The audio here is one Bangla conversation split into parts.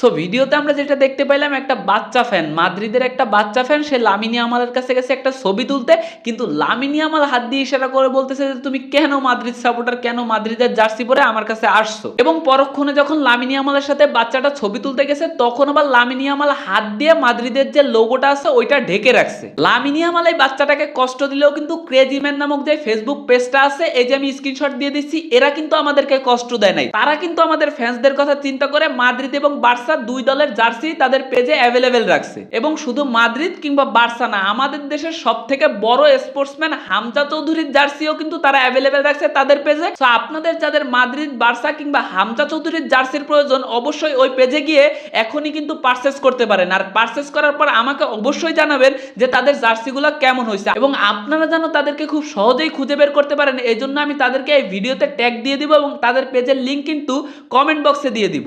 সো ভিডিওতে আমরা যেটা দেখতে পাইলাম, একটা বাচ্চা ফ্যান মাদ্রিদের একটা বাচ্চা ফ্যান সে লামিনী আমালের কাছে গেছে একটা ছবি তুলতে, কিন্তু লামিনী আমাল হাত দিয়ে ইশারা করে বলতেছে যে, তুমি কেন মাদ্রিদ সাপোর্টার কেন মাদ্রিদের জার্সি পরে আমার কাছে আসছো? এবং পরক্ষণে যখন লামিনী আমালের সাথে বাচ্চাটা ছবি তুলতে গেছে, তখন আবার লামিনী আমাল হাত দিয়ে মাদ্রিদের যে লোগোটা আছে, ওইটা ঢেকে রাখছে। লামিনী আমাল এই বাচ্চাটাকে কষ্ট দিলেও কিন্তু ক্রেজি ম্যান নামক যে ফেসবুক পেজটা আছে, এই যে আমি স্ক্রিনশট দিয়ে দিচ্ছি, এরা কিন্তু আমাদেরকে কষ্ট দেয় নাই। তারা কিন্তু আমাদের ফ্যান্সদের কথা চিন্তা করে মাদ্রিদ এবং বার্সা দুই দলের জার্সি তাদের পেজে অ্যাভেলেবেল রাখছে। এবং শুধু মাদ্রিদ কিংবা বার্সা না, আমাদের দেশের সব থেকে বড় স্পোর্টসম্যান হামজা চৌধুরীর জার্সিও কিন্তু তারা অ্যাভেলেবেল রাখছে তাদের পেজে। তো আপনাদের যাদের মাদ্রিদ, বার্সা কিংবা হামজা চৌধুরীর জার্সির প্রয়োজন, অবশ্যই ওই পেজে গিয়ে এখনই কিন্তু পারচেস করতে পারেন। আর পারচেস করার পর আমাকে অবশ্যই জানাবেন যে তাদের জার্সিগুলো কেমন হয়েছে। এবং আপনারা যেন তাদেরকে খুব সহজেই খুঁজে বের করতে পারেন এই জন্য আমি তাদেরকে এই ভিডিওতে ট্যাগ দিয়ে দিব এবং তাদের পেজের লিঙ্ক কিন্তু কমেন্ট বক্সে দিয়ে দিব।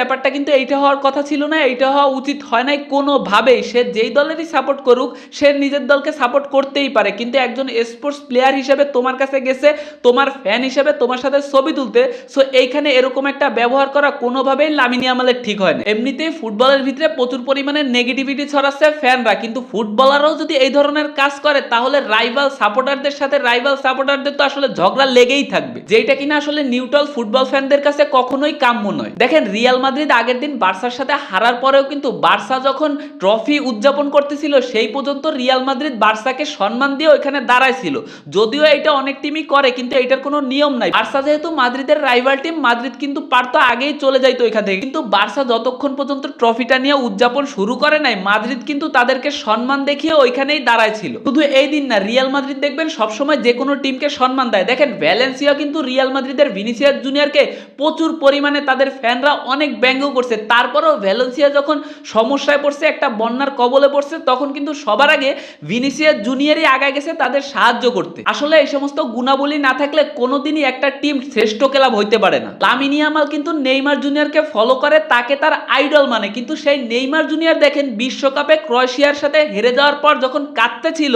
ব্যাপারটা কিন্তু এইটা হওয়ার কথা ছিল না, এইটা হওয়া উচিত হয় নাই। কোনোভাবেই সে যেই দলেরই সাপোর্ট করুক, সে নিজের দলকে সাপোর্ট করতেই পারে। কিন্তু একজন স্পোর্টস প্লেয়ার হিসেবে তোমার কাছে গেছে, তোমার ফ্যান হিসেবে তোমার সাথে ছবি তুলতে সো এইখানে এরকম একটা ব্যবহার করা কোনোভাবেই লামিনী আমালের ঠিক হয় না। এমনিতেই ফুটবলের ভিতরে প্রচুর পরিমাণে নেগেটিভিটি ছড়াচ্ছে ফ্যানরা কিন্তু ফুটবলাররাও যদি এই ধরনের কাজ করে, তাহলে রাইভাল সাপোর্টারদের সাথে রাইভাল সাপোর্টারদের তো আসলে ঝগড়া লেগেই থাকবে। যেটা কিনা আসলে নিউট্রাল ফুটবল ফ্যানদের কাছে কখনোই কাম্য নয়। দেখেন রিয়াল মাদ্রিদ আগের দিন বার্সার সাথে হারার পরেও কিন্তু বার্সা যখন ট্রফি উদযাপন করতেছিল, সেই পর্যন্ত রিয়াল মাদ্রিদ বার্সাকে সম্মান দিয়ে ওইখানে দাঁড়াইছিল। যদিও এটা অনেক টিমই করে, কিন্তু এটার কোনো নিয়ম নাই। বার্সা যেহেতু মাদ্রিদের রাইভাল টিম মাদ্রিদ কিন্তু পারতো আগেই চলে যাইতো ওইখান থেকে। কিন্তু বার্সা যতক্ষণ পর্যন্ত ট্রফিটা নিয়ে উদযাপন শুরু করে নাই, মাদ্রিদ কিন্তু তাদেরকে সম্মান দেখিয়ে ওইখানেই দাঁড়াইছিল। শুধু এই দিন না, রিয়াল মাদ্রিদ দেখবেন সবসময় যে কোনো টিমকে সম্মান দেয়। দেখেন ভ্যালেন্সিয়া কিন্তু রিয়াল মাদ্রিদের ভিনিসিয়াস জুনিয়রকে প্রচুর পরিমাণে তাদের ফ্যানরা অনেক ব্যঙ্গ করছে। তারপরেও ভ্যালেন্সিয়া যখন সমস্যায় পড়ছে, একটা বন্যার কবলে পড়ছে, তখন কিন্তু সবার আগে ভিনিসিয়াস জুনিয়রই আগায় গেছে তাদের সাহায্য করতে। আসলে এই সমস্ত গুণাবলী না থাকলে কোনোদিনই একটা টিম শ্রেষ্ঠ ক্লাব হইতে পারে না। লামিনী আমাল কিন্তু নেইমার জুনিয়রকে ফলো করে, তাকে তার আইডল মানে। কিন্তু সেই নেইমার জুনিয়র দেখেন, বিশ্বকাপে ক্রোয়েশিয়ার সাথে হেরে যাওয়ার পর যখন কাঁদতে ছিল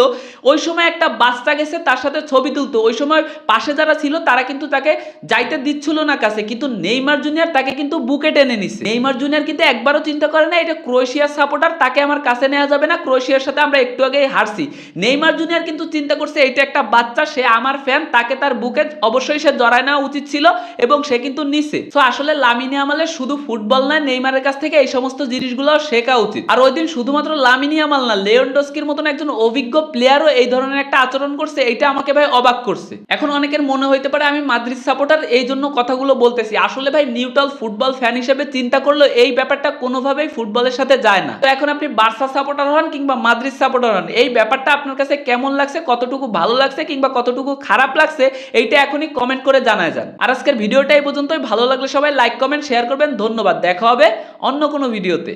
ওই সময় একটা বাচ্চা গেছে তার সাথে ছবি তুলতো। ওই সময় পাশে যারা ছিল, তারা কিন্তু তাকে যাইতে দিচ্ছিল না কাছে। কিন্তু নেইমার জুনিয়র তাকে কিন্তু বুকে টেনে নিছে। নেইমার জুনিয়র কিন্তু একবারও চিন্তা করে না এটা ক্রোয়েশিয়ার সাপোর্টার তাকে আমার কাছে নেওয়া যাবে না, ক্রোয়েশিয়ার সাথে আমরা একটু আগেই হারছি। নেইমার জুনিয়র কিন্তু চিন্তা করছে এটা একটা বাচ্চা, সে আমার ফ্যান তাকে তার বুকে অবশ্যই সে জড়ায় নেওয়া উচিত ছিল এবং সে কিন্তু নিছে। তো আসলে লামিনী আমালের শুধু ফুটবল নয়, নেইমারের কাছ থেকে এই সমস্ত জিনিসগুলো শেখা উচিত। আর ওই দিন শুধুমাত্র লামিনী আমাল না লেওনডস্কির মতন একজন অভিজ্ঞ প্লেয়ারও এই ধরনের একটা আচরণ করছে এটা আমাকে ভাই অবাক করছে। এখন অনেকের মনে হইতে পারে, আমি মাদ্রিদ সাপোর্টার এই জন্য কথাগুলো বলতেছি। আসলে ভাই নিউট্রাল ফুটবল ফ্যান হিসেবে চিন্তা করলে এই ব্যাপারটা কোনোভাবেই ফুটবলের সাথে যায় না। তো এখন আপনি বার্সা সাপোর্টার হন কিংবা মাদ্রিদ সাপোর্টার হন, এই ব্যাপারটা আপনার কাছে কেমন লাগছে, কতটুকু ভালো লাগছে কিংবা কতটুকু খারাপ লাগছে, এইটা এখনই কমেন্ট করে জানায় যান। আর আজকের ভিডিওটা এই পর্যন্তই, ভালো লাগলে সবাই লাইক কমেন্ট শেয়ার করবেন। ধন্যবাদ, দেখা হবে অন্য কোনো ভিডিওতে